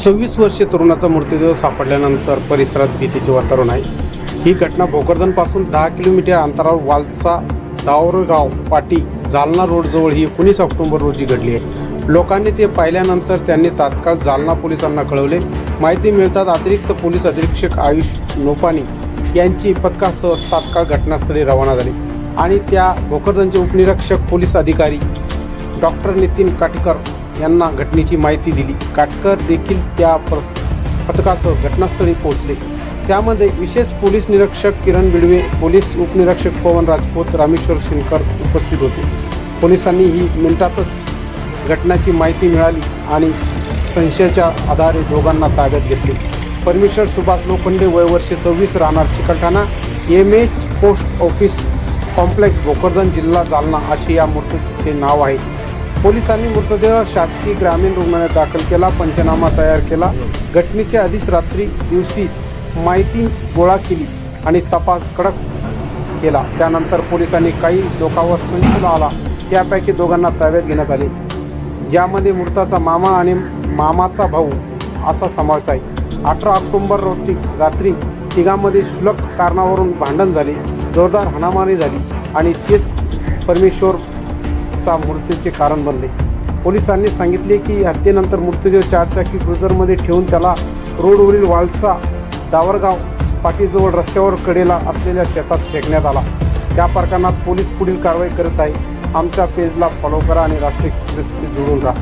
सव्वीस वर्षीय तरुणाचा मृतदेह सापडल्यानंतर परिसरात भीतीचे वातावरण आहे. ही घटना भोकरदनपासून दहा किलोमीटर अंतरावर वालसा दावरगाव पाटी जालना रोडजवळ ही एकोणीस ऑक्टोबर रोजी घडली आहे. लोकांनी ते पाहिल्यानंतर त्यांनी तात्काळ जालना पोलिसांना कळवले. माहिती मिळतात अतिरिक्त पोलीस अधीक्षक आयुष नोपानी यांची पथकासह तात्काळ घटनास्थळी रवाना झाली आणि त्या भोकरदनचे उपनिरीक्षक पोलीस अधिकारी डॉक्टर नितीन काटकर यांना घटनेची माहिती दिली. काटकर देखील त्या प्रस- पथकासह घटनास्थळी पोहोचले. त्यामध्ये विशेष पोलीस निरीक्षक किरण बिडवे पोलीस उपनिरीक्षक पवन राजपूत रामेश्वर शिनकर उपस्थित होते. पोलिसांनी ही मिनिटातच घटनाची माहिती मिळाली आणि संशयाच्या आधारे दोघांना ताब्यात घेतले. परमेश्वर सुभाष लोखंडे वय वर्षे सव्वीस राहणार Chikalthana M H post office complex Bhokardan जिल्हा जालना असे या मूर्तीचे नाव आहे. पोलिसांनी मृतदेह शासकीय ग्रामीण रुग्णालयात दाखल केला पंचनामा तयार केला. घटनेच्या आधीच रात्री दिवशी माहिती गोळा केली आणि तपास कडक केला. त्यानंतर पोलिसांनी काही लोकांवर संशय आला. त्यापैकी दोघांना ताब्यात घेण्यात आले. ज्यामध्ये मृताचा मामा आणि मामाचा भाऊ असा समावेश आहे. अठरा ऑक्टोंबर रोजी रात्री तिघांमध्ये शुल्क कारणावरून भांडण झाले जोरदार हाणामारी झाली आणि तेच परमेश्वर चा मृत्यूचे कारण बनले. पोलिसांनी सांगितले की हत्येनंतर मृतदेह चारचाकी क्रुझरमध्ये ठेवून त्याला रोडवरील वालचा दावरगाव पाटीजवळ रस्त्यावर कडेला असलेल्या शेतात फेकण्यात आला. या प्रकरणात पोलीस पुढील कारवाई करत आहे. आमच्या पेजला फॉलो करा आणि राष्ट्रीय एक्सप्रेसशी जोडून राहा.